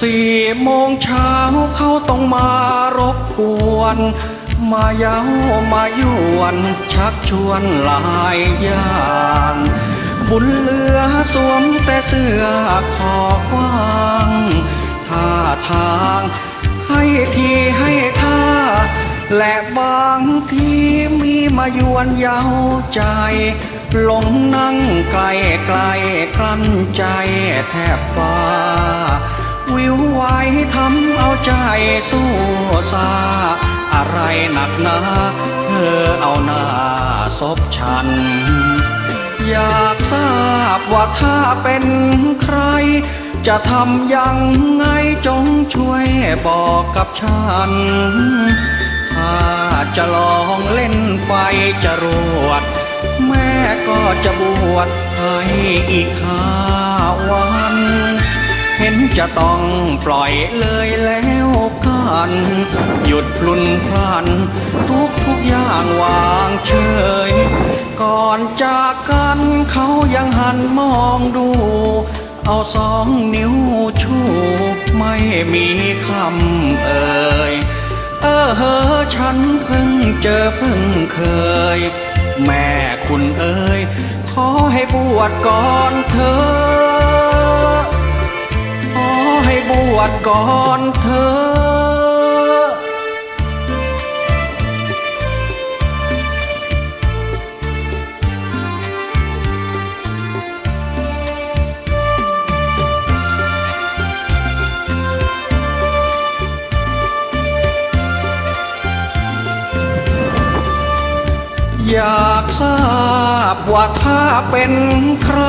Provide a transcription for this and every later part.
สี่โมงเช้าเขาต้องมารบกวน มาเย้ามายวน ชักชวนหลายอย่างบุญเลือสวมแต่เสื้อคอกว้างท่าทางให้ทีให้ท่า และบางทีมีมายวนเย้าใจ หลงนั่งไกลไกลกลั้นใจแทบฟ้า ทำเอาใจสู้ซาอะไรหนักหนาเธอเอาหน้าซบฉัน อยากทราบว่าถ้าเป็นใคร จะทำยังไงจงช่วยบอกกับฉัน ถ้าจะลองเล่นไฟจะรวด แม่ก็จะบวชให้อีกห้าวันเห็น จะต้องปล่อยเลยแล้วกันหยุดพลุนพลัน ทุกทุกอย่างวางเฉย ก่อนจากกันเขายังหันมองดู เอาสองนิ้วชูไม่มีคำเอ่ยเออเฮอฉันเพิ่งเจอเพิ่งเคย แม่คุณเอ๋ยขอให้บวชก่อนเธอ บวชก่อนเธอ อยากทราบว่าถ้าเป็นใคร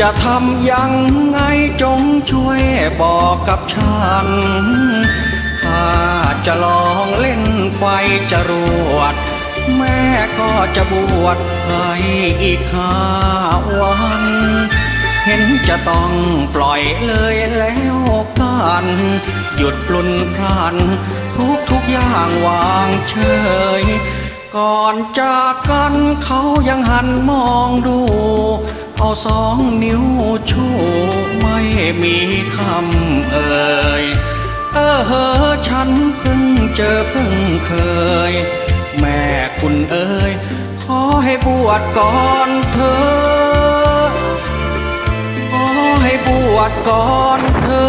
จะทำยังไงจงช่วยบอกกับฉัน ถ้าจะลองเล่นไฟจรวด แม่ก็จะบวชให้อีกห้าวันเห็นจะต้องปล่อยเลยแล้วกัน หยุดปลุนพลันทุกทุกอย่างวางเฉย ก่อนจากกันเขายังหันมองดู เอาสองนิ้วชูไม่มีคำเอ่ย เออเฮอฉันเพิ่งเจอเพิ่งเคย แม่คุณเอ๋ยขอให้บวชก่อนเธอ ขอให้บวชก่อนเธอ